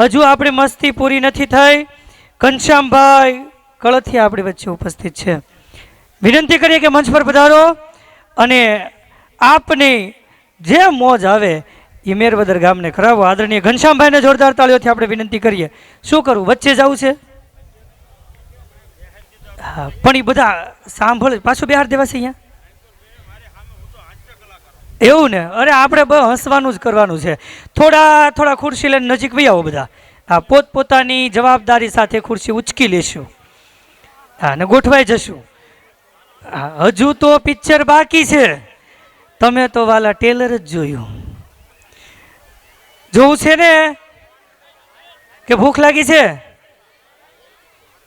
હજુ આપણી મસ્તી પૂરી નથી થઈ. ઘનશ્યામભાઈ કળથિયા આપણી વચ્ચે ઉપસ્થિત છે. વિનંતી કરીએ કે મંચ પર પધારો અને આપની જે મોજ આવે એ મેરવદર ગામને કરાવો આદરણીય ઘનશ્યામભાઈને જોરદાર તાળીઓથી આપણે વિનંતી કરીએ. શું કરવું? વચ્ચે જવું છે? હા, પણ એ બધા સાંભળ, પાછું બિહાર દેવાશે અહીંયા? એવું ને? અરે, આપણે હસવાનું જ કરવાનું છે. થોડા થોડા ખુરશી લઈને નજીક વહી આવો બધા. હા, પોતપોતાની જવાબદારી સાથે ખુરશી ઉચકી લેશું. હા, ને ગોઠવાઈ જશું. હા, હજુ તો પિક્ચર બાકી છે. તમે તો વાલા ટેલર જ જોયું. જોવું છે ને? કે ભૂખ લાગી છે?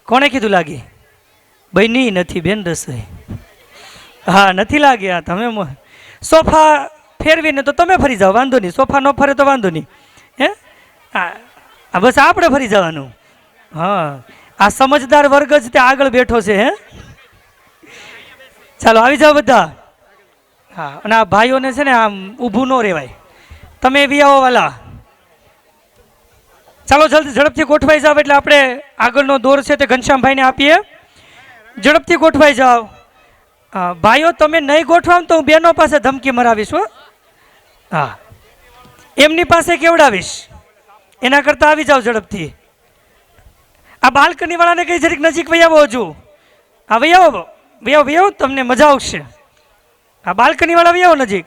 કોણે કીધું લાગી? બની નથી બેન રસોઈ. હા, નથી લાગ્યા. તમે મ- સોફા ફેરવીને તો તમે ફરી જાઓ, વાંધો નહીં. સોફા ન ફરે તો વાંધો નહીં. હે? હા બસ આપણે ફરી જવાનું. હા. આ સમજદાર વર્ગ જ ત્યાં આગળ બેઠો છે, હે? ચાલો, આવી જાઓ બધા. હા, અને આ ભાઈઓને છે ને આમ ઊભું ન રહેવાય. તમે બી આવો વાલા. ચાલો, જલ્દી ઝડપથી ગોઠવાઈ જાવ એટલે આપણે આગળનો દોર છે તે ઘનશ્યામભાઈને આપીએ. ઝડપથી ગોઠવાઈ જાઓ. ભાઈઓ, તમે નહીં ગોઠવામ તો હું બહેનો પાસે ધમકી મરાવીશ, હો. હા. એમની પાસે કેવડાવીશ? એના કરતાં આવી જાઓ ઝડપથી. આ બાલ્કની વાળાને કઈ જરીક નજીક વહી આવો હજુ. હા વહી આવો વહી આવો આવો, તમને મજા આવશે. આ બાલ્કની વાળા વહી આવો નજીક.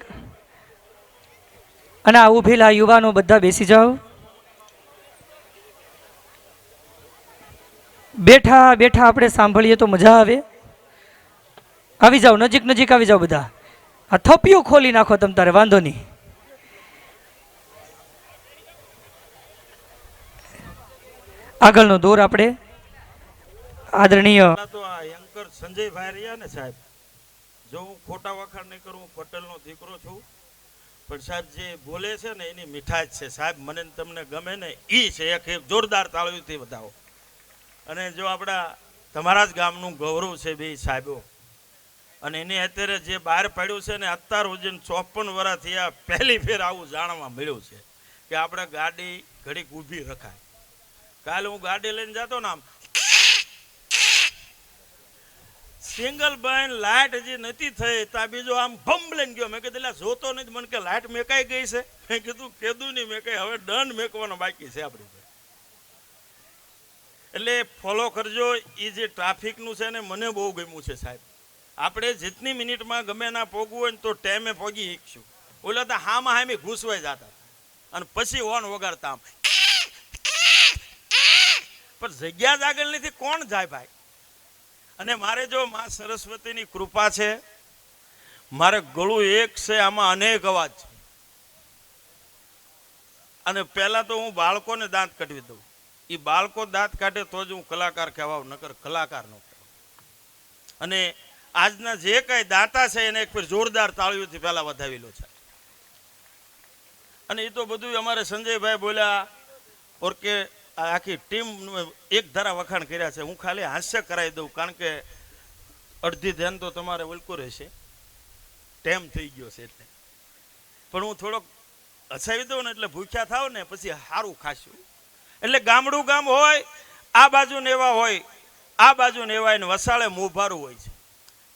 અને આ ઉભેલા યુવાનો બધા બેસી જાઓ. બેઠા બેઠા આપણે સાંભળીએ તો મજા આવે. આવી જાઓ, નજીક નજીક આવી જાઓ બધા. આ થપિયું ખોલી નાખો તમ તારે, વાંધો નહીં. આગળનો દોર આપણે. આદરણીય તો આ એન્કર સંજયભાઈ રહ્યા ને સાહેબ. જો હું ખોટા વખાણ નહીં કરું પટેલનો દીકરો છું. પણ સાહેબ જે બોલે છે ને એની મીઠાશ છે. સાહેબ, મને તમને ગમે ને એ છે. એક એક જોરદાર તાળીઓથી બતાવો અને જો આપણા તમારા જ ગામનું ગૌરવ છે બે સાહેબો અને એને અત્યારે જે બહાર પાડ્યું છે ને, અત્યાર સુધી ચોપન વર્ષ થયા, પહેલી ફેર આવું જાણવા મળ્યું છે કે આપણે ગાડી ઘડીક ઊભી રખાય. કાલે હું ગાડી લઈને જતો ને આમ. સિંગલ બાઈન લાઇટ હજી નથી થઈ, તા બીજો આમ ભમ લઈને ગયો. મેં કીધું એટલે જોતો નથી, મને કે લાઇટ મેકાઈ ગઈ છે. મેં કીધું કીધું નહીં. મેકાઈ હવે દંડ મેકવાનો બાકી છે આપણી એટલે ફોલો કરજો એ જે ટ્રાફિકનું છે ને, મને બહુ ગમ્યું છે સાહેબ. આપણે જેટલી મિનિટમાં ગમે ના પોગવું હોય ને તો ટાઈમે પોગી શકશું ઓલા તો હામાં હામી ઘૂસવાઈ જતા અને પછી હોર્ન વગાડતા આમ. પણ જગ્યા જ આગળ નથી, કોણ જાય ભાઈ? અને મારે જો મા સરસ્વતીની કૃપા છે, મારે ગળું એક છે, આમાં અનેક અવાજ છે. અને પહેલા તો હું બાળકોને દાંત કાઢવી દઉં. એ બાળકો દાંત કાઢે તો જ હું કલાકાર કહેવાઉં, નકર કલાકાર નો અને આજના જે કઈ દાંતા છે એને એક ફેર જોરદાર તાળીઓથી પહેલા વધાવેલો છે. અને એ તો બધું અમારે સંજયભાઈ બોલ્યા, ઓર આખી ટીમ એક ધારા વખાણ કર્યા છે, હું ખાલી હાસ્ય કરાવી દઉં, કારણ કે અડધી ધ્યાન તો તમારે ઓલકું રહેશે. ટેમ થઈ ગયો છે એટલે. પણ હું થોડોક હસાવી દઉં ને એટલે ભૂખ્યા થાવ ને પછી સારું ખાશું. એટલે ગામડું ગામ હોય, આ બાજુ ને એવા હોય, આ બાજુ ને એવા વસાળે મોભારું હોય છે.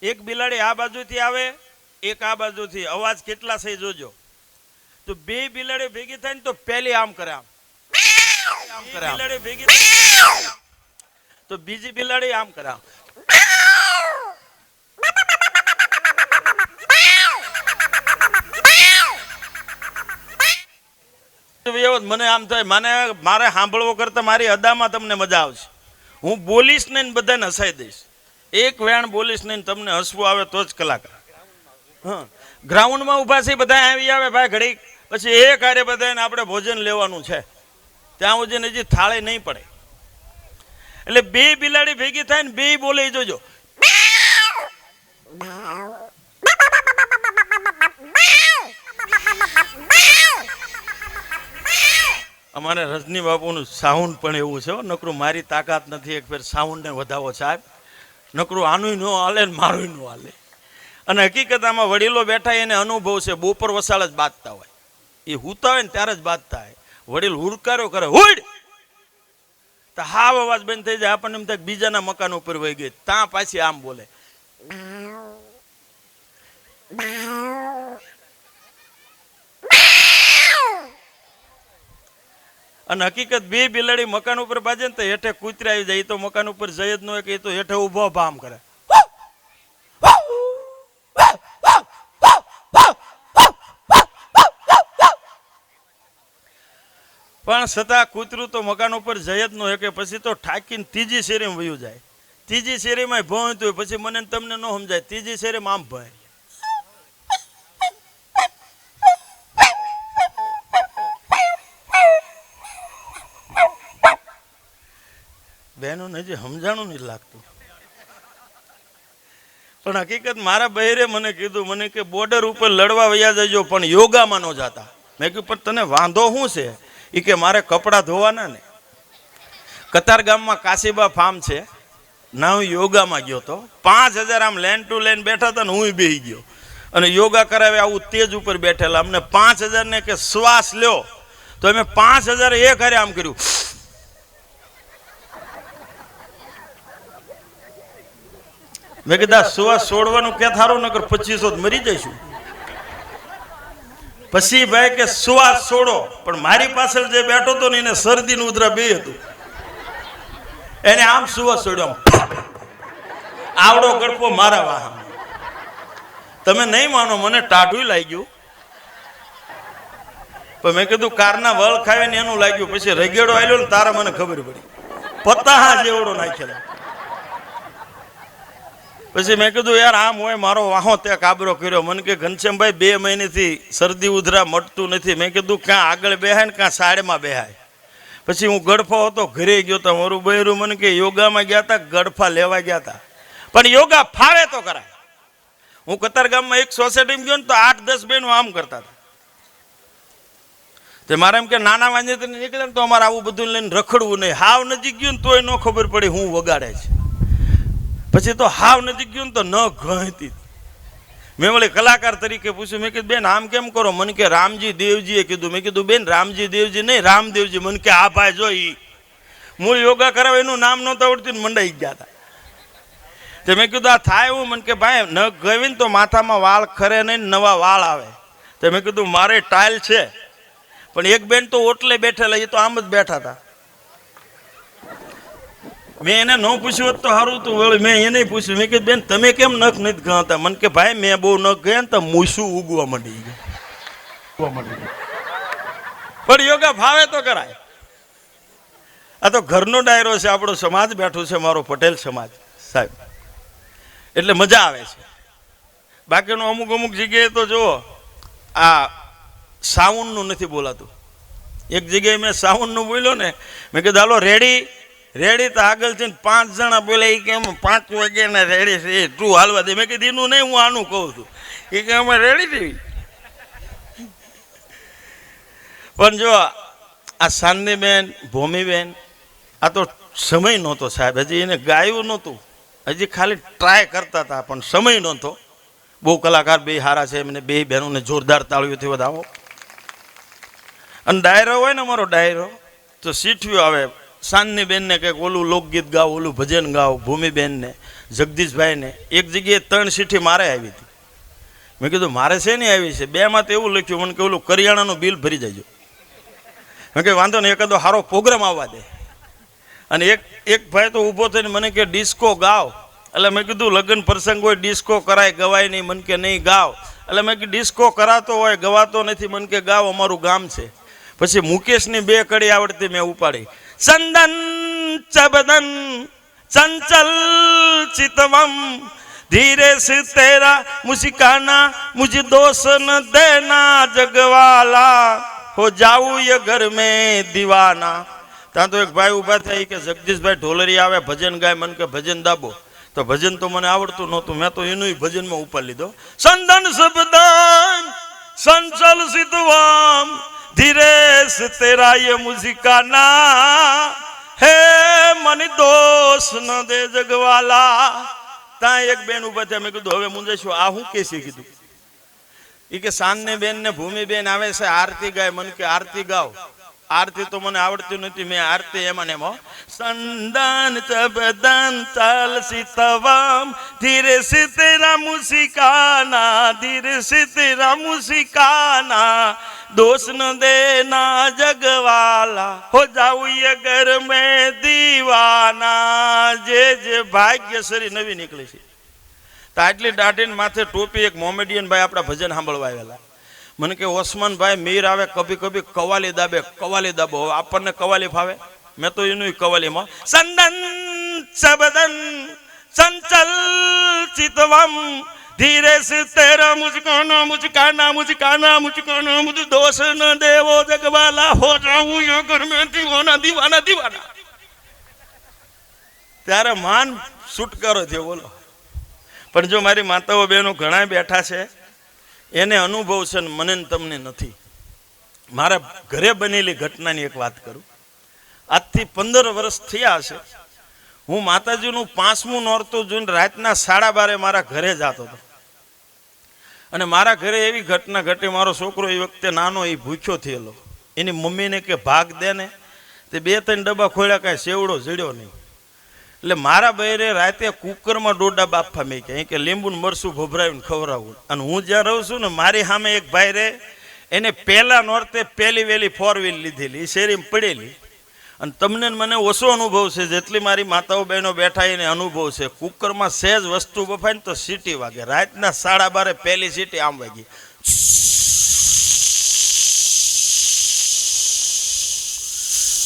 એક બિલાડી આ બાજુથી આવે એક આ બાજુથી. અવાજ કેટલા છે જોજો. તો બે બિલાડી ભેગી થાય ને તો પહેલી આમ કરે આમ. બિલાડી ભેગી થાય તો બીજી બિલાડી આમ કરે આમ. મને આમ થાય મને મારે સાંભળવો કરતા મારી અદામાં તમને મજા આવશે. હું બોલીશ ને બધાને હસાઈ દઈશ. એક વેણ બોલીશ ને ને તમને હસવું આવે તો જ કલાકાર હા. ગ્રાઉન્ડમાં ઊભા છે બધા આવી આવે ભાઈ ઘડીક. પછી એ કાર્ય બધાને આપણે ભોજન લેવાનું છે. ત્યાં સુધી હજી થાળે નહીં પડે. એટલે બે બિલાડી ભેગી થાય ને બે બોલે જોજો. અમારે રજની બાપુનું સાઉન્ડ પણ એવું છે. નકરું મારી તાકાત નથી. એક ફેર સાઉન્ડને વધાવો સાહેબ. નકરું આનું ન હાલે ને મારું ન હાલે. અને હકીકતમાં વડીલો બેઠા એને અનુભવ છે બપોર વસાળ જ બાંધતા હોય. એ હુતા હોય ને ત્યારે જ બાંધતા હોય. વડીલ હુરકારો કરે, હુડ! તો હાવ અવાજ બંધ થઈ જાય, આપણને એમ થાય બીજાના મકાન ઉપર વહી ગઈ. ત્યાં પાછી આમ બોલે. અને હકીકત બે બિલાડી મકાન ઉપર બાજે ને તો હેઠે કૂતરા આવી જાય. એ તો મકાન ઉપર જઈ જ ન હોય કે એ તો હેઠે ઊભો ભામ કરે. પણ છતાં કૂતરું તો મકાન ઉપર જઈ જ ન હોય કે પછી તો ઠાકીને ત્રીજી શેરીમાં વયું જાય. ત્રીજી શેરીમાં ભણતું હોય, પછી મને તમને ન સમજાય. ત્રીજી શેરીમાં આમ ભય. બહેનોને જે સમજાણું નહીં લાગતું. પણ હકીકત મારા બહેરે મને કીધું, મને કે બોર્ડર ઉપર લડવા વયા જજો, પણ યોગામાં ન જાતા. મેં કીધું, પણ તને વાંધો શું છે? એ કે મારે કપડાં ધોવાના ને. કતાર ગામમાં કાશીબા ફાર્મ છે. ના, હું યોગામાં ગયો તો. પાંચ હજાર આમ લેન ટુ લેન બેઠા હતા ને હું બેહી ગયો. અને યોગા કરાવે આવું તેજ ઉપર બેઠેલા. અમને પાંચ હજાર ને કે શ્વાસ લ્યો. તો અમે પાંચ હજાર એક હારે આમ કર્યું. મેં કીધા સુવા છોડવાનું ક્યાં થારું, નકર પચીસો મરી જઈશું. પછી ભાઈ કે, સુવા છોડો પણ મારી પાછળ જે બેઠો હતો ને, એને શરદી નું ઉધરા બે હતું. એને આમ સુવા છોડ્યો આવડો ગડપો મારા વાહન તમે નહીં માનો, મને ટાઢું લાગ્યું. પણ મેં કીધું, કારના વળ ખાવે ને એનું લાગ્યું, પછી રગેડો આવ્યો ને, તારા મને ખબર પડી. પતાહા જેવડો નાખેલો પછી મેં કીધું, યાર, આમ હોય, મારો વાહો તે કાબરો કર્યો. મને કે, ઘનશ્યામભાઈ, બે મહિનેથી શરદી ઉધરા મટતું નથી. મેં કીધું, ક્યાં આગળ બેહાય ને ક્યાં સાડેમાં બેહાય. પછી હું ગડફો હતો, ઘરે ગયો તો મારું બહેરું મને કે, યોગામાં ગયા હતા ગડફા લેવા ગયા હતા પણ યોગા ફાવે તો કરાય. હું કતારગામમાં એક સોસાયટીમાં ગયો ને તો આઠ, દસ બહેનો આમ કરતા હતા. તે મારે એમ કે, નાના વાંજે નીકળે ને તો અમારે આવું બધું લઈને રખડવું નહીં. હાવ નજીક ગયું ને તોય ન ખબર પડી હું વગાડે છે. પછી તો હાવ નજીક ગયું ને તો ન ગણતી. મેં વળી કલાકાર તરીકે પૂછ્યું, મેં કીધું, બેન, આમ કેમ કરો? મને કે, રામજી દેવજીએ કીધું. મેં કીધું, બેન, રામજી દેવજી નહીં, રામદેવજી. મને કે આ ભાઈ, જો મૂળ યોગા કરાવે, એનું નામ નહોતું આવડતું ને મંડાઈ ગયા હતા તે મેં કીધું, આ થાય એવું? મને કે, ભાઈ, ન ગવીને તો માથામાં વાળ ખરે નહીં નવા વાળ આવે. તે મેં કીધું, મારે ટાઇલ છે, પણ એક બેન તો ઓટલે બેઠેલા, એ તો આમ જ બેઠા હતા મેં એને ન પૂછ્યું હોત તો સારું તું વળી મેં એને પૂછ્યું. મેં કીધું બેન તમે કેમ નખ નથી ગણતા મને કે ભાઈ મેં બહુ નખ ગયા ને તો મૂસું ઉગવા માંડી ગયું. પણ યોગા ભાવે તો કરાય. આ તો ઘરનો ડાયરો છે આપણો સમાજ બેઠો છે મારો પટેલ સમાજ સાહેબ. એટલે મજા આવે છે. બાકીનું અમુક અમુક જગ્યાએ તો જુઓ આ સાઉન્ડનું નથી બોલાતું. એક જગ્યાએ મેં સાઉન્ડનું બોલ્યો ને મેં કીધું હાલો રેડી રેડી તો આગળથી પાંચ જણા બોલ્યા એ કે અમે પાંચ વાગ્યાના રેડી છે. એ તું હાલવા દે. મેં કીધું, એનું નહીં, હું આનું કહું છું. એ કે, અમે રેડી થઈ પણ જો, આ સાંદીબેન ભૂમિબેન, આ તો સમય નહોતો સાહેબ. હજી એને ગાયું નહોતું. હજી ખાલી ટ્રાય કરતા હતા, પણ સમય નહોતો. બહુ કલાકાર બે હારા છે, એમને બે બહેનોને જોરદાર તાળીઓથી વધાવો. અને ડાયરો હોય ને અમારો ડાયરો, તો સીઠ્યું આવે. સાંજની બેનને કંઈક ઓલું લોકગીત ગાવ, ઓલું ભજન ગાવ, ભૂમિબેનને, જગદીશભાઈને, એક જગ્યાએ ત્રણ સીઠી મારે આવી હતી. મેં કીધું, મારે છે નહીં આવી છે? બેમાં તો એવું લખ્યું, મને કે ઓલું કરિયાણાનું બિલ ભરી જજો મેં કે વાંધો નહીં, એકાદો સારો પ્રોગ્રામ આવવા દે. અને એક એક ભાઈ તો ઊભો થઈને મને કે, ડિસ્કો ગાવ. એટલે મેં કીધું, લગ્ન પ્રસંગ હોય, ડિસ્કો કરાય, ગવાય નહીં. મન કે, નહીં, ગાવ. એટલે મેં કીધું, ડિસ્કો કરાતો હોય, ગવાતો નથી. મન કે, ગાવ, અમારું ગામ છે. પછી મુકેશની બે કડી આવડતી મેં ઉપાડી. ચંદન ચબદન ચંચલ ચિતવમ ધીરે से तेरा मुस्काना मुझे दोष न देना जगवाला हो जाऊं ये घर में दीवाना ત્યાં તો એક ભાઈ ઊભા થઈ કે, જગદીશભાઈ ઢોલરી આવે, ભજન ગાય, મન કે ભજન દાબો. તો ભજન તો મને આવડતું નહોતું, મેં તો એનું ભજનમાં ઉપાડી લીધો. સંદન શબ્દન સંચલ સિદ્ધવામ ધીરે તેરા તેરા મુઝિકા ના હે મને દોષ ન દે જગવાલા. ત્યાં એક બેન ઊભા થયા. મેં કીધું, હવે મુંજેશું આ હું કેસી કીધું? એ કે, સાંજને બેન ને ભૂમિ બેન આવે છે, આરતી ગાય. મને કે, આરતી ગાવ. આરતી તો મને આવડતી નથી, મેં આરતી એમાં એમાં સંદાન ચબદાન ચાલ સીતવામ, ધીરે સીતે રામુ સિકાના ધીરે સીતે રામુ સિકાના દોષ ન દેના જગવાલા, હો જાઉં અગર મેં દીવાના. જે જે ભાગ્યશ્રી નવી નીકળી છે. તો દાઢીને માથે ટોપી એક મોમેડિયન ભાઈ આપણા ભજન સાંભળવા આવેલા. મને કે ઓસમાનભાઈ, મીર આવે, કભી કભી કવાલી દાબે, કવાલી દાબો. આપણને કવાલી ફાવે. મેં તો એનું કવાલીમાં, સંદન ચબદન ચંચલ ચિતવમ, ધીરે તેરા મુજકાના મુજકાના મુજકાના મુજકાના મુજ દોષ ન દેવો જગવાલા હો જાઉં યો ઘર મેં દીવાના દીવાના દીવાના. ત્યારે માન છુટકારો થયો, બોલો. પણ જો મારી માતાઓ બહેનો ઘણા બેઠા છે એને અનુભવ છે ને મને તમને નથી. મારા ઘરે બનેલી ઘટનાની એક વાત કરું. આજથી પંદર વર્ષ થયા હશે હું માતાજીનું પાંચમું નોરતું જોઈને રાતના સાડા બારે મારા ઘરે જતો હતો. અને મારા ઘરે એવી ઘટના ઘટી, મારો છોકરો એ વખતે નાનો, એ ભૂખ્યો થયેલો. એની મમ્મીને કે ભાગ દે ને. તે બે ત્રણ ડબ્બા ખોલ્યા કાંઈ સેવડો જડ્યો નહીં. એટલે મારા બૈરે રાતે કુકરમાં ડોડા બાફા મેં કે લીંબુ મરસું ભભરાવીને ખવડાવું. અને હું જ્યાં રહું છું ને મારી સામે એક ભાઈ રે એને પહેલા નોરતે પહેલી વેલી ફોર વ્હીલ લીધેલી શેરીમાં પડેલી. અને તમને મને ઓછો અનુભવ છે, જેટલી મારી માતાઓ બહેનો બેઠા એને અનુભવ છે. કુકરમાં સહેજ વસ્તુ બફાય ને તો સીટી વાગે. રાતના સાડા બારે પહેલી સીટી આમ વાગી.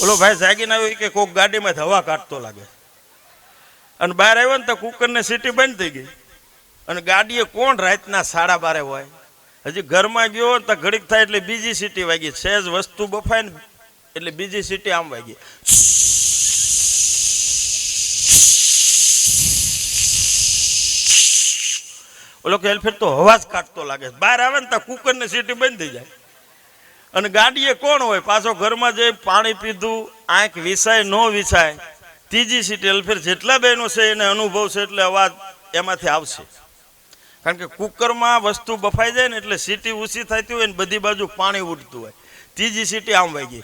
ઓલો ભાઈ જાગીને આવ્યો કે કોક ગાડીમાં હવા કાઢતો લાગે. અને બહાર આવ્યો ને તો કુકરને સીટી બંધ થઈ ગઈ. અને ગાડીએ કોણ રાતના સાડા બારે હોય? હજી ઘરમાં ગયો તો ઘડીક થાય એટલે બીજી સીટી વાગી. સહેજ વસ્તુ બફાય ને એટલે બીજી સીટી આમ વાગી. ઓલો કે ફેર તો હવા જ કાઢતો લાગે બહાર આવે ને તો કુકરની સીટી બંધ થઈ જાય. અને ગાડીએ કોણ હોય? પાછો ઘરમાં જઈ પાણી પીધું, આંખ વિસાય ન વિસાય ત્રીજી સીટ એલફેર જેટલા બહેનો છે એને અનુભવ છે એટલે અવાજ એમાંથી આવશે. કારણ કે કુકરમાં વસ્તુ બફાઈ જાય ને એટલે સીટી ઊંચી થતી હોય ને બધી બાજુ પાણી ઉડતું હોય. ત્રીજી સીટી આમ વાગી.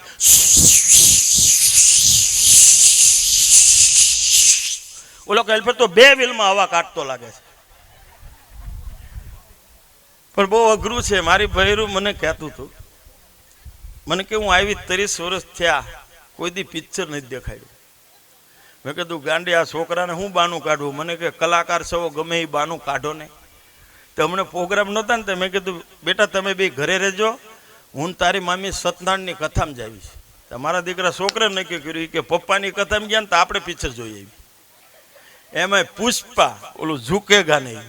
ઓલો કે એલફેર તો બે વ્હીલમાં હવા કાઢતો લાગે છે. પણ બહુ અઘરું છે. મારી ભૈરું મને કહેતું હતું, મને કે હું આવી ત્રીસ વર્ષ થયા કોઈ દી પિક્ચર નથી દેખાડ્યું. મેં કીધું, ગાંડી, આ છોકરાને હું બાનું કાઢવું મને કે, કલાકાર છો, ગમે એ બાનું કાઢો ને. તો હમણે પ્રોગ્રામ નહોતા ને તો મેં કીધું, બેટા, તમે બે ઘરે રહેજો. હું તારી મામી સતનારાયણની કથામાં જ આવી તમારા દીકરા છોકરાએ નક્કી કર્યું કે, પપ્પાની કથામાં ગયા ને તો આપણે પિક્ચર જોઈએ એમાં. પુષ્પા, ઓલું ઝૂકેગા નહીં.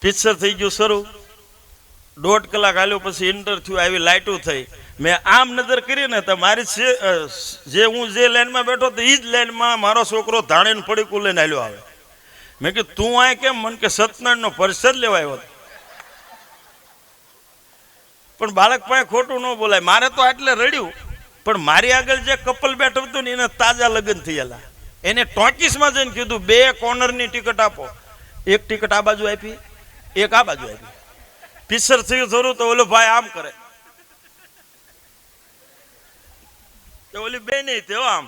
પિક્ચર થઈ ગયું શરૂ. દોઢ કલાક હાલ્યો પછી ઇન્ટર થયું આવી લાઇટો થઈ. મેં આમ નજર કરી ને તો મારી જે હું જે લાઈનમાં બેઠો તો એ જ લાઈનમાં મારો છોકરો ધાણીને પડીકું લઈને આવ્યો આવે. મેં કીધું, તું આ કેમ? મને કે સત્યનારાયણનો પરિષદ લેવા આવ્યો પણ બાળક પાસે ખોટું ન બોલાય. મારે તો આટલે રડ્યું. પણ મારી આગળ જે કપલ બેઠું હતું ને, એને તાજા લગ્ન થયેલા. એને ટોકીસમાં જઈને કીધું, બે કોર્નરની ટિકિટ આપો. એક ટિકિટ આ બાજુ આપી, એક આ બાજુ આપી. પિક્ચર થયું, થોડું તો ઓલો ભાઈ આમ કરે. તો ઓલી બે નહીં તેઓ આમ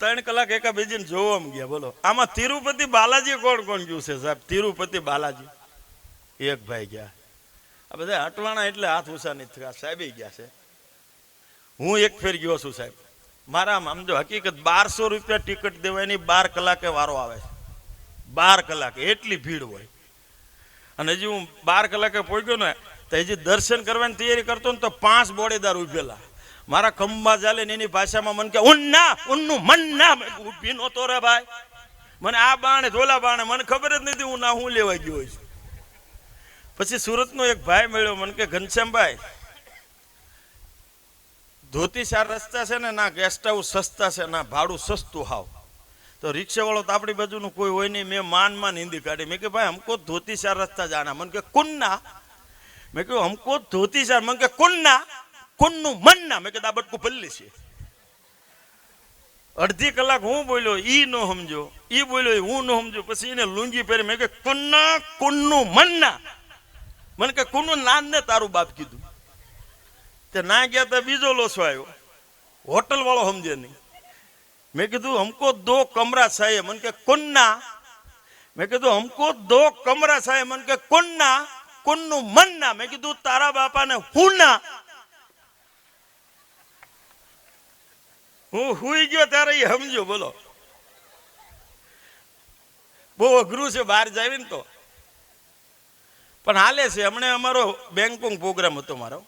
ત્રણ કલાક એકા બીજીને જોવા ગયા, બોલો. આમાં તિરુપતિ બાલાજી કોણ કોણ ગયું છે સાહેબ? તિરુપતિ બાલાજી. એક ભાઈ ગયા. આ બધા અટવાણા એટલે હાથ ઊંચા નથી થયા, સાહેબે ગયા છે. હું એક ફેર ગયો છું સાહેબ. મારા આમ જો હકીકત બારસો રૂપિયા ટિકિટ દેવાની બાર કલાકે વારો આવે છે. બાર કલાકે, એટલી ભીડ હોય. અને હજી હું બાર કલાકે પહોંચ્યો ને તો હજી દર્શન કરવાની તૈયારી કરતો ને તો પાંચ બોડેદાર ઉભેલા. મારા ખંભા ચાલે એની ભાષામાં મન કે ઉન્ના ઉન્નું મન ના. ઊભી નહોતો રે ભાઈ. મને આ બાણે ધોલા બાણે, મને ખબર જ નથી હું ના હું લેવા ગયો છું. પછી સુરતનો એક ભાઈ મળ્યો, મને કે, ઘનશ્યામભાઈ ધોતી સાર રસ્તા છે ને, ના ગેસ્ટ હાઉસ સસ્તા છે, ના ભાડું સસ્તું હાવ. તો રિક્ષાવાળો તો આપણી બાજુનું કોઈ હોય નહીં, મેં માન માન હિન્દી કાઢી. મેં કે, ભાઈ, હમકો ધોતી સાર રસ્તા જાણા મને કે કુન્ના મેં કહ્યું, હમકો ધોતી સર. મને કે, કુન્ના? કુન્નું મનના? મેં કીધું આ બટકું પલ્લી છે. અડધી કલાક હું બોલ્યો, ઈ ન સમજો ઈ બોલ્યો હું ન સમજો પછી એને લુંગી પહેરી મેં કે, કુન્ના? કુન્નું મનના? મને કે કુન્નું નાન ને તારું બાપ કીધું. તે ના ગયા તો બીજો લોસો આવ્યો. હોટલ વાળો સમજે નહીં. મેં કીધું, હમકો દો કમરા સાહેબ. મને કે, કુન્ના? મેં કીધું, હમકો દો કમરા સાહેબ. મને કે કોના કોનનું મનના મેં કીધું, તારા બાપાને હું ના? હું હુઈ ગયો ત્યારે એ સમજો, બોલો. બહુ અઘરું છે બહાર જાવી ને તો. પણ હાલે છે, હમણે અમારો બેંકોંગ પ્રોગ્રામ હતો મારો.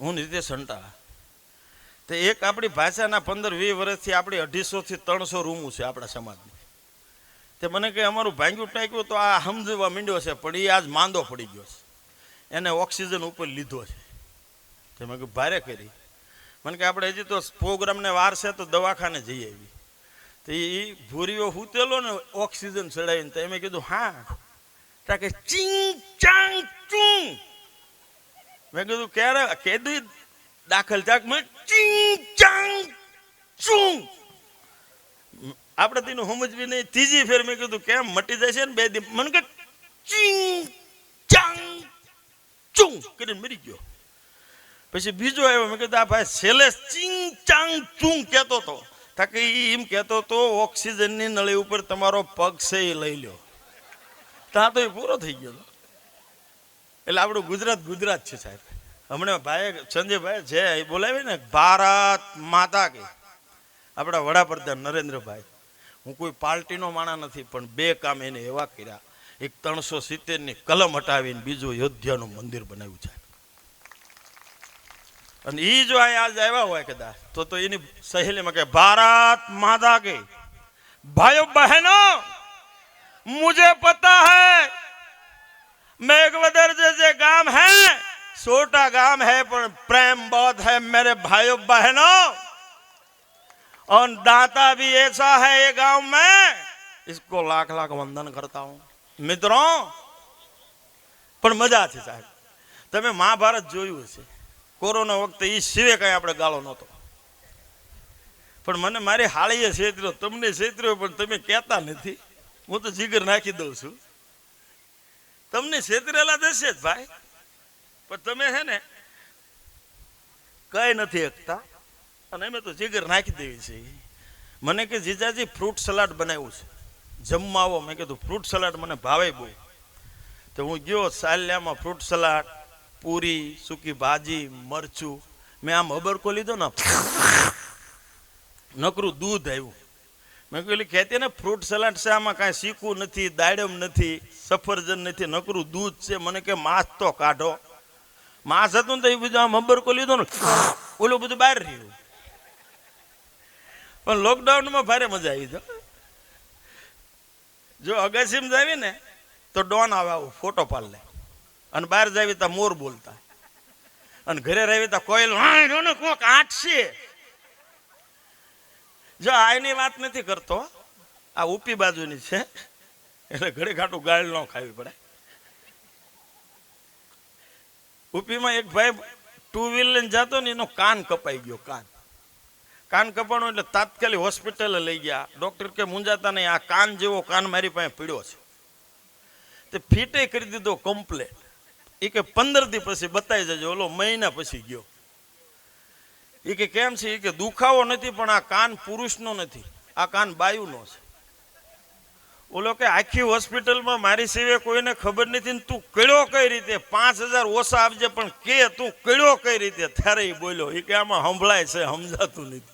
હું નીતેશ સંટાળા તે એક આપણી ભાષાના પંદર વીસ વર્ષથી આપણી અઢીસો થી ત્રણસો રૂમો છે આપણા સમાજની. તે મને કહે, અમારું ભાંગ્યું ટાંક્યું તો આ સમજવા માંડ્યો છે, પણ એ આજ માંદો પડી ગયો છે. એને ઓક્સિજન ઉપર લીધો છે. તે મેં કીધું, ભારે કરી. મને કે આપણે હજી તો પ્રોગ્રામને વાર છે તો દવાખાને જઈ આવી તો એ ભૂરીઓ હૂતેલો ને ઓક્સિજન ચડાવીને તો એમે કીધું, હા. તા કે ચીંગ ચાંગ ચૂંગ. મેં કીધું ક્યારે કેદી દાખલ થાક? મેં ચીંગ ચાંગ ચૂંગ. આપણે તેનું સમજવી નહીં. ત્રીજી ફેર મેં કીધું, કેમ? મટી જાય છે ને બે દી મને કે, ચીંગ, ચાંગ ચું કરીને મરી ગયો. પછી બીજો આવ્યો, મેં કીધું, આ ભાઈ છેલ્લે ચીંગ, ચાંગ ચું કહેતો હતો. તાકે એમ કહેતો તો ઓક્સિજનની નળી ઉપર તમારો પગ છે એ લઈ લ્યો. ત્યાં તો એ પૂરો થઈ ગયો. હતો. એટલે આપણું ગુજરાત ગુજરાત છે સાહેબ. હમણાં ભાઈ સંજયભાઈ એ બોલાવે ને, ભારત માતા કે. આપણા વડાપ્રધાન નરેન્દ્રભાઈ. હું કોઈ પાર્ટીનો માણા નથી પણ બે કામ એને એવા કર્યા એક ત્રણસો સિત્તેરની કલમ હટાવીને બીજું અયોધ્યાનું મંદિર બનાવ્યું છે અને એ જો અહીંયા આજ આવ્યા હોય કદાચ તો તો એની સહેલીમાં કે ભારત માતા કે ભાઈઓ બહેનો मुझे पता है मेघवदर जैसे गांव है छोटा गांव है पर प्रेम बहुत है मेरे भाइयों बहनों और दाता भी ऐसा है ये गांव में इसको लाख लाख वंदन करता हूं મિત્રો પણ મજા છે સાહેબ તમે મહાભારત જોયું હશે કોરોના વખતે એ સિવાય કઈ આપણે ગાળો નહોતો પણ મને મારી હાળીએ છેતર્યો તમને છેતર્યો પણ તમે કહેતા નથી હું તો જીગર નાખી દઉં છું તમને છેતરેલા જશે જ ભાઈ પણ તમે છે ને કઈ નથી શકતા અને અમે તો જીગર નાખી દેવી છે. મને કે જીજાજી ફ્રૂટ સલાડ બનાવ્યું છે. જમવા મેં કીધું ફ્રૂટ સલાડ મને ભાવે બહુ. તો હું ગયો, સાલ્યામાં ફ્રૂટ સલાડ પૂરી, સૂકી ભાજી, મરચું. મેં આમ અબરકો લીધો ને, નકરું દૂધ આવ્યું મેં કહ્યું કહેતી ને ફ્રૂટ સલાડ છે, આમાં કાંઈ શીખવું નથી, દાડમ નથી, સફરજન નથી, નકરું દૂધ છે. મને કે, માંસ તો કાઢો. માંસ હતું ને તો એ બધું આમ અબરકો લીધો ને, ઓલું બધું બહાર રહ્યું. પણ લોકડાઉનમાં ભારે મજા આવી તો જો અગાસીમ જાવી ને, તો ડોન આવે આવું, ફોટો પાડ લે. અને બહાર જાવી તો મોર બોલતા. અને ઘરે રહી તો કોઈલ ને કોક આઠ છે. જો આની વાત નથી કરતો આ ઉપી બાજુની છે. એટલે ઘડી ખાટું ગાળ ન ખાવી પડે. ઉપીમાં એક ભાઈ ટુ વ્હીલ લઈને જતો ને એનો કાન કપાઈ ગયો, કાન. કાન કપાણું એટલે તાત્કાલિક હોસ્પિટલે લઈ ગયા. ડૉક્ટર કે, મુંજાતા નહીં, આ કાન જેવો કાન મારી પાસે પીડ્યો છે. તે ફીટે કરી દીધો કમ્પ્લેટ એ કે, પંદર દી પછી બતાવી જજો. ઓલો મહિના પછી ગયો. એ કે, કેમ છે? એ કે, દુખાવો નથી, પણ આ કાન પુરુષનો નથી. આ કાન બાયુનો છે. ઓલો કે, આખી હોસ્પિટલમાં મારી સિવાય કોઈને ખબર નથી ને તું કળ્યો કઈ રીતે? પાંચ હજાર ઓછા આપજે, પણ કે તું કળ્યો કઈ રીતે? ત્યારે એ બોલ્યો. એ કે, આમાં સંભળાય છે, સમજાતું નથી.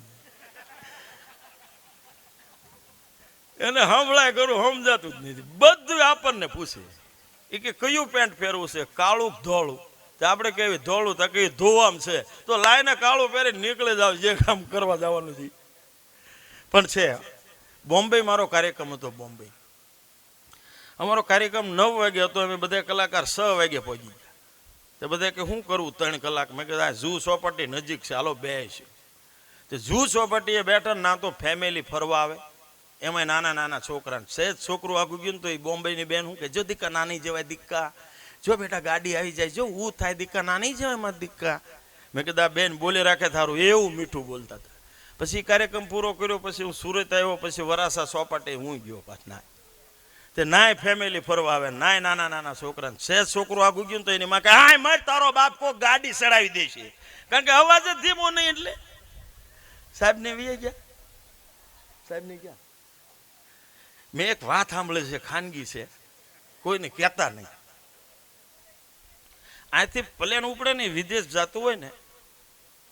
એને હમળાય કરું, સમજાતું જ નથી. બધું આપણને પૂછે. એ કે, કયું પેન્ટ પહેરવું છે? કાળું ધોળું? તો આપણે કેવી ધોળું તો કહીએ ધોવામ છે. તો લાઈને કાળું પહેરી નીકળી જાવ, જે કામ કરવા જવાનું છે. પણ છે, બોમ્બે મારો કાર્યક્રમ હતો, બોમ્બે. અમારો કાર્યક્રમ નવ વાગે હતો, અમે બધા કલાકાર છ વાગે પહોંચી ગયા. તે બધા કે, શું કરવું ત્રણ કલાક? મેં કીધું, આ ઝૂ ચોપાટી નજીક છે, હાલો, બે છે. તે ઝૂ ચોપાટીએ બેઠા ના તો ફેમિલી ફરવા આવે. એમાં નાના નાના છોકરા સહેજ છોકરું આગું ગયું ને તો એ બોમ્બેની બેન હું કે, જો દીકા નાની જવાય દીકા જો બેટા ગાડી આવી જાય, જો હું થાય દીકા નાની જવાય મારા દીકા મેં કીધા બેન બોલી રાખે થારું. એવું મીઠું બોલતા હતા. પછી કાર્યક્રમ પૂરો કર્યો, પછી હું સુરત આવ્યો, પછી વરાસા સોપાટે હું ગયો પાછના તે નાય ફેમિલી ફરવા આવે નાય નાના નાના છોકરા સેજ છોકરો આગું ગયું તો એની માં કે હાય મત તારો બાપ કો ગાડી ચડાવી દેશે. કારણ કે અવાજ જ ધીમો નહીં એટલે. સાહેબ ને વી ગયા? સાહેબ ને ગયા મેં એક વાત સાંભળી છે, ખાનગી છે. કોઈને કહેતા નહીં. અહીંથી પ્લેન ઉપડે ને વિદેશ જતું હોય ને,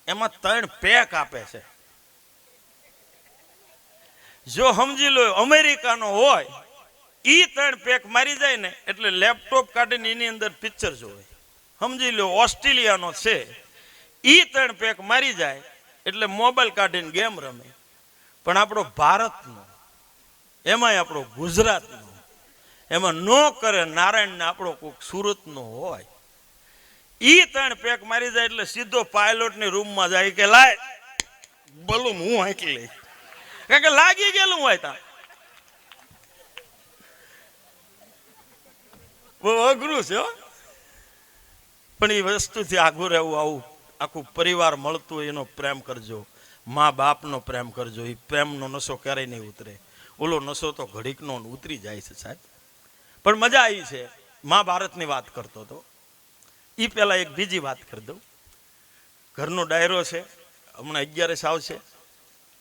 એમાં ત્રણ પેક આપે છે. જો સમજી લો, અમેરિકાનો હોય, ઈ ત્રણ પેક મારી જાય ને, એટલે લેપટોપ કાઢીને એની અંદર પિક્ચર જોવે. સમજી લો, ઓસ્ટ્રેલિયાનો છે. ઈ ત્રણ પેક મારી જાય, એટલે મોબાઈલ કાઢીને ગેમ રમે. પણ આપણો ભારતનો એમાંય આપણો ગુજરાતનો, એમાં નો કરે નારાયણને આપણો કોઈક સુરતનો હોય. એ ત્રણ પેક મારી જાય એટલે સીધો પાયલોટની રૂમમાં જાય કે લાય બલું હું હાંકી લઈ કારણ કે લાગી ગયેલું હોય ત્યાં બહુ અઘરું છે પણ એ વસ્તુથી આગું રહેવું આવું, આખું પરિવાર મળતું એનો પ્રેમ કરજો. મા બાપનો પ્રેમ કરજો. એ પ્રેમનો નશો ક્યારેય નહીં ઉતરે. ઓલો નશો તો ઘડીકનો ઉતરી જાય છે સાહેબ. પણ મજા આવી છે. મહાભારતની વાત કરતો હતો. એ પહેલાં એક બીજી વાત કરી દઉં. ઘરનો ડાયરો છે. હમણાં અગિયારસ આવશે.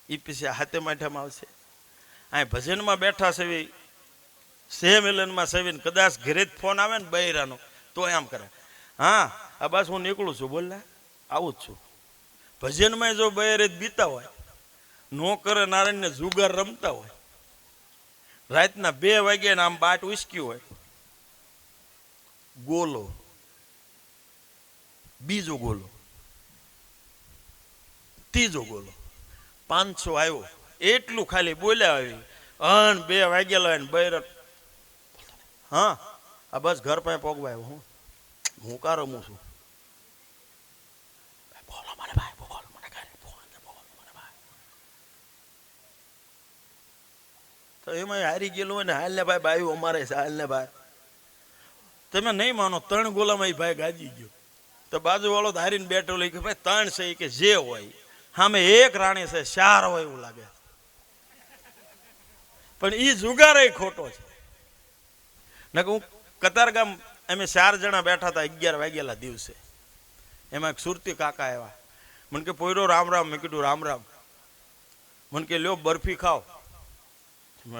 એ પછી હાથે માઠામાં આવશે. આ ભજનમાં બેઠા સેવી સેમ સેહ મિલનમાં સેવીને કદાચ ઘરે જ ફોન આવે ને બૈરાનો, તો એમ કરે. હા, આ બસ હું નીકળું છું, બોલ આવું જ છું. ભજનમાં જો બૈરે બીતા હોય, નો કરે નારાયણને જુગાર રમતા હોય રાતના બે વાગે આમ બાટ ઉસક્યું હોય. ગોલો. બીજો ગોલો. ત્રીજો ગોલો. પાંચસો આવ્યો. એટલું ખાલી બોલ્યા આવી. અન બે વાગેલો ને બૈર હા, આ બસ ઘર પાસે પોગવા હું. હું કારો રમું છું બોલો મને ભાઈ બોલો મને કાંઈ બોલો બોલો મને ભાઈ તો એમાં હારી ગયેલું ને હાલ ને ભાઈ બાયું અમારે હાલ ને ભાઈ. તમે નહીં માનો, ત્રણ ગોલામાં એ ભાઈ ગાજી ગયો. તો બાજુવાળો ધારીને બેઠો લઈ કે ભાઈ, ત્રણ છે કે જે હોય. સામે એક રાણી છે, ચાર હોય એવું લાગે. પણ એ જુગારે ખોટો છે. ને હું કતારગામ, અમે ચાર જણા બેઠા હતા અગિયાર વાગેલા દિવસે. એમાં એક સુરતી કાકા આવ્યા. મને કે, પોયરો, રામ રામ. મેં કીધું, રામ રામ. મને કે, લ્યો, બરફી ખાઓ.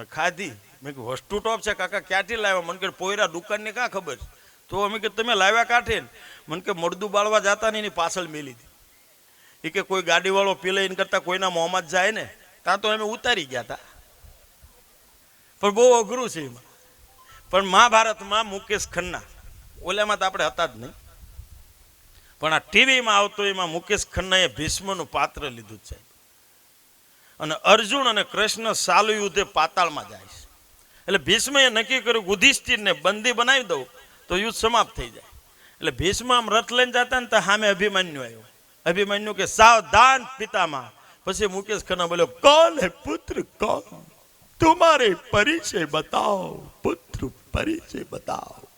ખાધી. મેં કીધું, વસ્તુ ટોપ છે, કાકા, ક્યાંથી લાવ્યા? મને કે, પોયરા દુકાનની કાં ખબર? તો અમે કે, તમે લાવ્યા કાંઠે ને? મને કે, મરદું બાળવા જતા ને એની પાછળ મેલી દીધી એ કે, કોઈ ગાડીવાળો પીલે એને કરતાં કોઈના મોંમાં જાય ને ત્યાં તો અમે ઉતારી ગયા હતા પણ બહુ અઘરું છે એમાં. પણ મહાભારતમાં મુકેશ ખન્ના, ઓલામાં તો આપણે હતા જ નહીં. પણ આ ટીવીમાં આવતો એમાં મુકેશ ખન્નાએ ભીષ્મનું પાત્ર લીધું છે. અને અર્જુન અને કૃષ્ણ સાલુ યુદ્ધે પાતાળમાં જાય છે. એટલે ભીષ્મએ નક્કી કર્યું ગુધિષ્ઠિરને બંદી બનાવી દઉં તો યુદ્ધ સમાપ્ત થઈ જાય. એટલે ભીષ્મ આમ રથ લઈને જતા ને તો સામે અભિમન્યુ આવ્યો. અભિમન્યુ કે, સાવધાન પિતામાં પછી મુકેશ ખન્ના બોલ્યો, કોણ હે પુત્ર, કોણ? તુમારે પરિચય બતાવો, પુત્ર પરિચય બતાવો.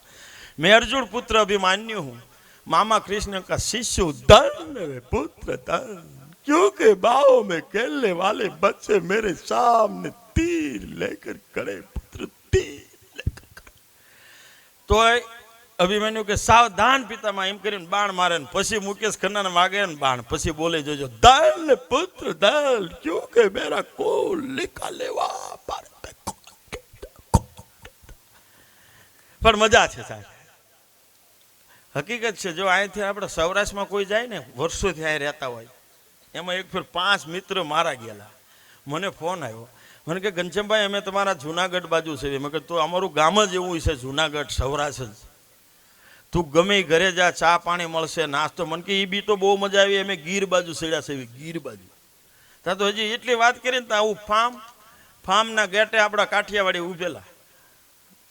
મેં અર્જુન પુત્ર અભિમાન્યુ હું. મામા કૃષ્ણ કા શિશુ ધન પુત્ર ધન. क्योंकि बाहों में खेलने वाले बच्चे मेरे सामने तीर लेकर खड़े, पुत्र तीर लेकर खड़े। તો અભિમન્યુ કે સાવધાન પિતામાં એમ કરીને બાણ મારે ને પછી મુકેશ ખન્નાને માગે ને બાણ પછી બોલે જોજો દલ પુત્ર દલ ક્યું કે મેરા કોલ લિખા લેવા પર પણ મજા છે સાહેબ હકીકત છે જો અહીંથી આપણે સૌરાષ્ટ્રમાં કોઈ જાય ને વર્ષોથી અહીં રહેતા હોય એમાં એક ફેર પાંચ મિત્ર મારા ગયેલા. મને ફોન આવ્યો. મને કે, ઘનશ્યામભાઈ, અમે તમારા જુનાગઢ બાજુ છે મેં કહ્યું તો અમારું ગામ જ એવું છે, જુનાગઢ, સૌરાષ્ટ્ર જ. તું ગમે ઘરે જા, ચા પાણી મળશે, નાસ્તો. મને કે એ બી તો બહુ મજા આવી, અમે ગીર બાજુ સેડ્યા છે ગીર બાજુ. ત્યાં તો હજી એટલી વાત કરીને તો આવું ફાર્મ, ફાર્મના ગેટે આપણા કાઠિયાવાડી ઉભેલા.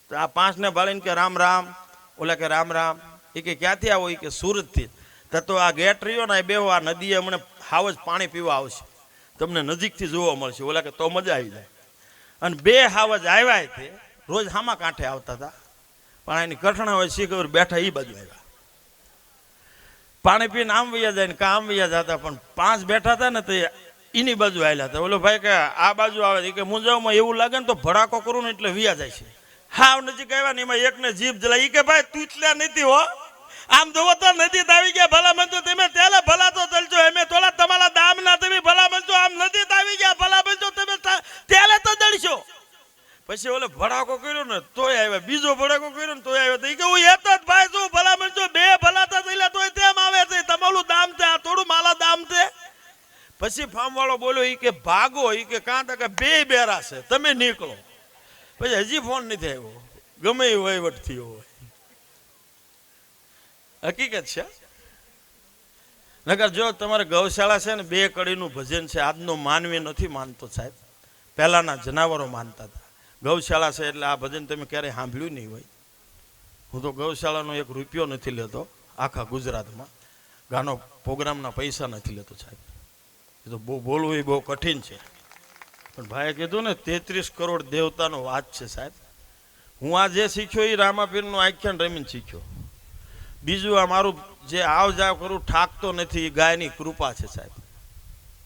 તો આ પાંચને ભાળીને કે, રામ રામ. ઓલા કે, રામ રામ. એ કે, ક્યાંથી આવો? એ કે, સુરતથી. તો તો આ ગેટ રહ્યો ને બેહો, આ નદીએ હમણાં હાવ જ પાણી પીવા આવશે. તમને નજીકથી જોવા મળશે. ઓલા કે તો મજા આવી જાય. અને બે હાવજ આવ્યા તે રોજ હામા કાંઠે આવતા હતા. પણ એની કઠણા હોય શીખર બેઠા એ બાજુ આવ્યા. પાણી પીને આમ વૈયા જાય ને કાં વૈયા જતા, પણ પાંચ બેઠા હતા ને તે એની બાજુ આવેલા હતા. ઓલો ભાઈ કે આ બાજુ આવે કે મુંજાવમાં એવું લાગે ને તો ભડાકો કરું ને એટલે વિયા જાય છે. હાવ નજીક આવ્યા ને એમાં એકને જીભ જલા એ કે ભાઈ તૂટલ્યા નથી હો. આમ જોવો તો નદી તાવી ગયા ભલા મંજો તમે ત્યાં ભલા તો ચલજો. એમે થોડા તમારા દામ ના તમે ભલા મંજો આમ નદી તાવી ગયા ભલા મંજો તમે ત્યાં તો દળશો પછી ઓલે ભડાકો કર્યો ને તોય આવ્યા. બીજો ભડાકો કર્યો ને તોય આવ્યા. તો કે હું એક જ ભાઈ છું, ભલા મંજો બે ભલા તો થયેલા તોય તેમ આવે છે. તમારું દામ છે, આ થોડું માલા દામ છે. પછી ફાર્મ વાળો બોલ્યો એ કે ભાગો એ કે કાં કે બે બેરા છે. તમે નીકળો. પછી હજી ફોન નથી આવ્યો. ગમે એ વહીવટ થયો હોય. હકીકત છે? નગર જો તમારે ગૌશાળા છે ને બે કડીનું ભજન છે, આજનો માનવી નથી માનતો સાહેબ. પહેલાના જનાવરો માનતા હતા. ગૌશાળા છે એટલે આ ભજન તમે ક્યારેય સાંભળ્યું નહીં હોય. હું તો ગૌશાળાનો એક રૂપિયો નથી લેતો, આખા ગુજરાતમાં. ગાનો પ્રોગ્રામના પૈસા નથી લેતો સાહેબ. એ તો બહુ બોલવું એ બહુ કઠિન છે. પણ ભાઈએ કીધું ને, તેત્રીસ કરોડ દેવતાનો વાત છે સાહેબ. હું આ જે શીખ્યો એ રામાપીરનું આખ્યાન રમીને શીખ્યો. બીજું આ મારું જે આવ જાવ કરું ઠાકતો નથી ગાયની કૃપા છે સાહેબ.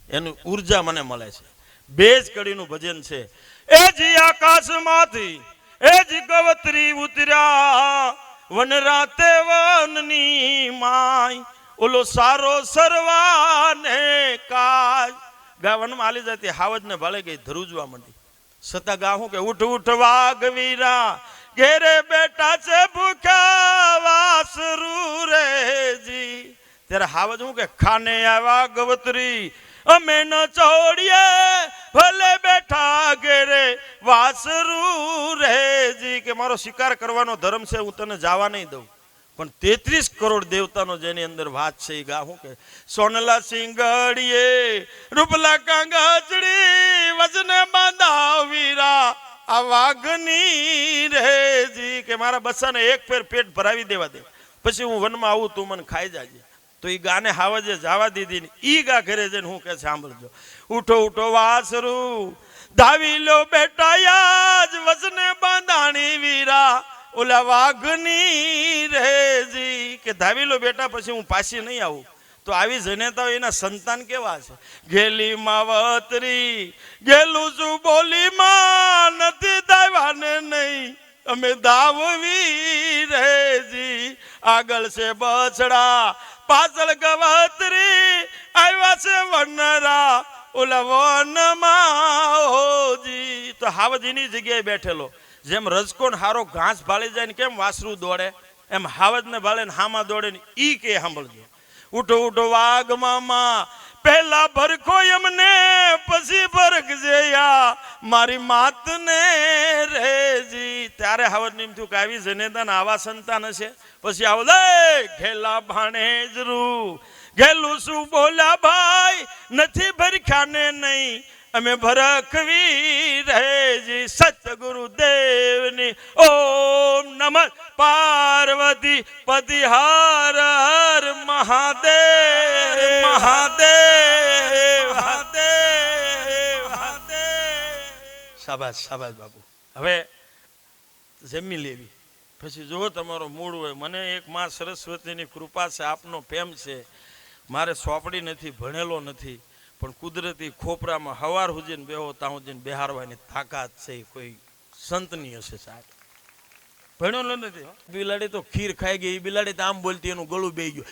એની ઊર્જા મને મળે છે. બે જ કડીનું ભજન છે. એ જી આકાશમાંથી, એ જી ગવત્રી ઉતર્યા, વન રાતે વનની માય ઓલો સારો સર્વાને કાજ. ગા, વનમાં હાલી જતી હાવજને ભાળે ગઈ ધ્રુજવા માંડી. સતા ગા, હું કે ઉઠ ઉઠ, વાઘવીરા. ઘેરે બેટા છે ભૂખ્યા વાસરુ રેજી ત્યારે હાવજ હું કે ખાને આવ્યા ગવતરી. અમે ન ચોડીએ, ભલે બેઠા ઘેરે વાસરુ રેજી કે મારો શિકાર કરવાનો ધર્મ છે, હું તને જવા નહીં દઉં. પણ તેત્રીસ કરોડ દેવતાનો જેની અંદર વાત છે ગા હું કે, સોનલા સિંગડીએ રૂપલા કાંગચડી વજને બાંધા વીરા. આ વાઘની રેજી કે મારા બચ્ચાને એક ફેર પેટ ભરાવી દેવા દે. પછી હું વનમાં આવું તું મને ખાઈ જાજે. તો એ ગાને હાવજે જવા દીધી ને ઈ ગા ઘરે જઈને હું કે સાંભળજો. ઉઠો ઉઠો, વાસરું. ધાવી લો બેટા, યાજ વસને બાંધાણી વીરા. ઓલા વાઘની રેજી કે ધાવી લો બેટા, પછી હું પાછી નહીં આવું. તો આવી જનેતાઓ એના સંતાન કેવા છે? ગેલી માવતરી, ગેલું છું બોલી માં, નથી દાવાને નહીં. અમે દાવવી રેજી આગળ છે બછડા, પાછળ ગવતરી. આવ્યા છે વનરા, ઓલા વનમાં હોજી. તો હાવજીની જગ્યાએ બેઠેલો. જેમ રજકોણ હારો ઘાસ ભાળી જાય ને કેમ વાસરું દોડે? એમ હાવજને ભાળે ને હામાં દોડે ને ઈ કે સાંભળજો. ઉઠો ઉઠો, વાઘ મામા. પહેલા ભરખો એમને, પછી ભરખજે યા મારી માતને રેજી. ત્યારે હાવજ નિમથું થયું કે આવી જનેતા આવા સંતાન હશે. પછી આવો, લે, ઘેલા ભાણેજરું ઘેલું શું બોલ્યા ભાઈ? નથી ભરખ્યાને નહીં. અમે ભરખવી રહેજી સતગુરુ દેવની ઓમ નમઃ. પાર્વતી પતિ હર હર મહાદેવ મહાદેવ શાબાશ શાબાશ બાપુ. હવે જમી લેવી. પછી જો તમારો મૂળ હોય. મને એક માં સરસ્વતીની કૃપા છે. આપનો પ્રેમ છે. મારે સોંપડી નથી, ભણેલો નથી. પણ કુદરતી ખોપરામાં હવાર હુજીને બેહો ત્યાં હુજીને બેહારવાની તાકાત છે કોઈ સંતની હશે સાહેબ. ભણ્યો નથી બિલાડી તો ખીર ખાઈ ગઈ બિલાડી તો આમ બોલતી એનું ગળું બે ગયું.